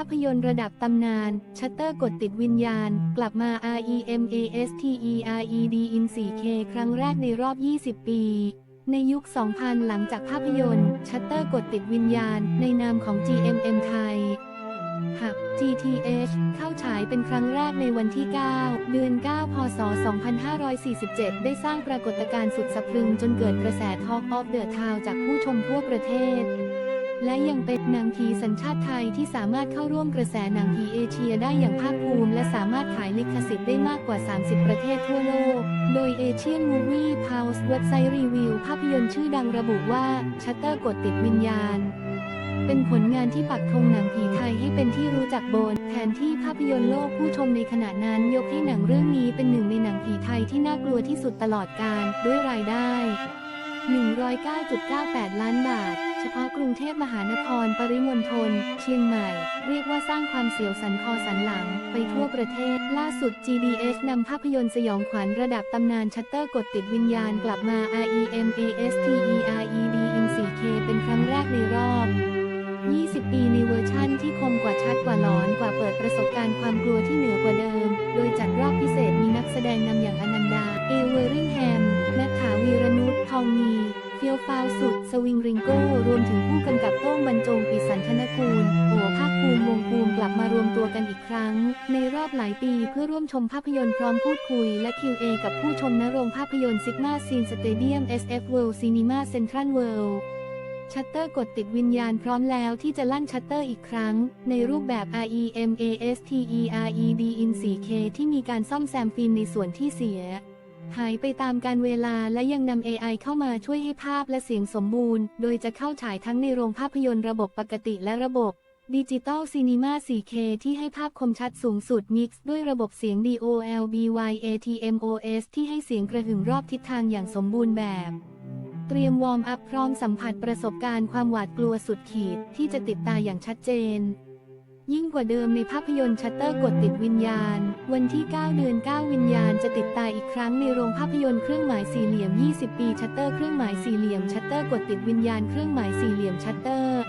าพยนตร์ระดับตำนาน ชัตเตอร์กดติดวิญญาณ กลับมา REMASTERED in 4K ครั้งแรกในรอบ 20 ปี ในยุค 2000 หลังจากภาพยนตร์ ชัตเตอร์กดติดวิญญาณ ในนามของ GMM ไทย หัก GTH เข้าฉายเป็นครั้งแรกในวันที่ 9 เดือน 9 พศ 2547 ได้สร้างปรากฏการณ์สุดสะพรึงจนเกิดกระแส Talk of the Town จากผู้ชมทั่วประเทศ และยังเป็นหนังผีสัญชาติไทยที่สามารถเข้าร่วมกระแสหนังผีเอเชียได้อย่างภาคภูมิและสามารถขายลิขสิทธิ์ได้มากกว่า 30 ประเทศทั่วโลก โดย Asian Movie Pulse เว็บไซต์รีวิว ภาพยนตร์ชื่อดังระบุว่าชัตเตอร์กดติดวิญญาณ เป็นผลงานที่ปักธงหนังผีไทยให้เป็นที่รู้จักบนแทนที่ภาพยนตร์โลกผู้ชมในขณะนั้นยกให้หนังเรื่องนี้เป็นหนึ่งในหนังผีไทยที่น่ากลัวที่สุดตลอดกาลด้วยรายได้ 109.98 ล้านบาท เฉพาะกรุงเทพมหานครปริมณฑลเชียงใหม่ เรียกว่าสร้างความเสียวสันคอสันหลัง ไปทั่วประเทศ ล่าสุด GDS นำภาพยนตร์สยองขวัญระดับตำนานชัตเตอร์กดติดวิญญาณกลับมา REMASTERED in 4K เป็นครั้งแรกในรอบ 20 ปีในเวอร์ชั่นที่คมกว่าชัดกว่าหลอนกว่าเปิดประสบการณ์ความกลัวที่เหนือกว่าเดิม โดยจัดรอบพิเศษมีนักแสดงนำอย่างอนันดา เอเวอริงแฮ องมีเฟียวฟาวสุด สวิงริงโก้ รวมถึงผู้กำกับโต้งบรรจงปิสันธนกูล โอภาคภูมิวงภูมิกลับมารวมตัวกันอีกครั้ง ในรอบหลายปีเพื่อร่วมชมภาพยนตร์พร้อมพูดคุย และ QA กับผู้ชมณโรงภาพยนตร์ซิกมาซีนสเตเดียม SF World Cinema Central World ชัตเตอร์กดติดวิญญาณพร้อมแล้วที่จะลั่นชัตเตอร์อีกครั้ง ในรูปแบบ REMASTERED in 4K ที่มีการซ่อมแซมฟิล์มในส่วนที่เสีย หายไปตามการเวลาและยังนำ AI เข้ามาช่วยให้ภาพและเสียงสมบูรณ์ โดยจะเข้าฉายทั้งในโรงภาพยนตร์ระบบปกติและระบบดิจิตอลซีนีมา 4K ที่ให้ภาพคมชัดสูงสุดมิกซ์ด้วยระบบเสียง DOLBYATMOS ที่ให้เสียงกระหึ่มรอบทิศทางอย่างสมบูรณ์แบบ เตรียมวอร์มอัพพร้อมสัมผัสประสบการณ์ความหวาดกลัวสุดขีดที่จะติดตาอย่างชัดเจน ยิ่งกว่าเดิมในภาพยนตร์ชัตเตอร์กดติดวิญญาณ วันที่ 9 เดือน 9 วิญญาณจะติดตายอีกครั้งในโรงภาพยนตร์เครื่องหมายสี่เหลี่ยม 20 ปีชัตเตอร์เครื่องหมายสี่เหลี่ยมชัตเตอร์กดติดวิญญาณเครื่องหมายสี่เหลี่ยมชัตเตอร์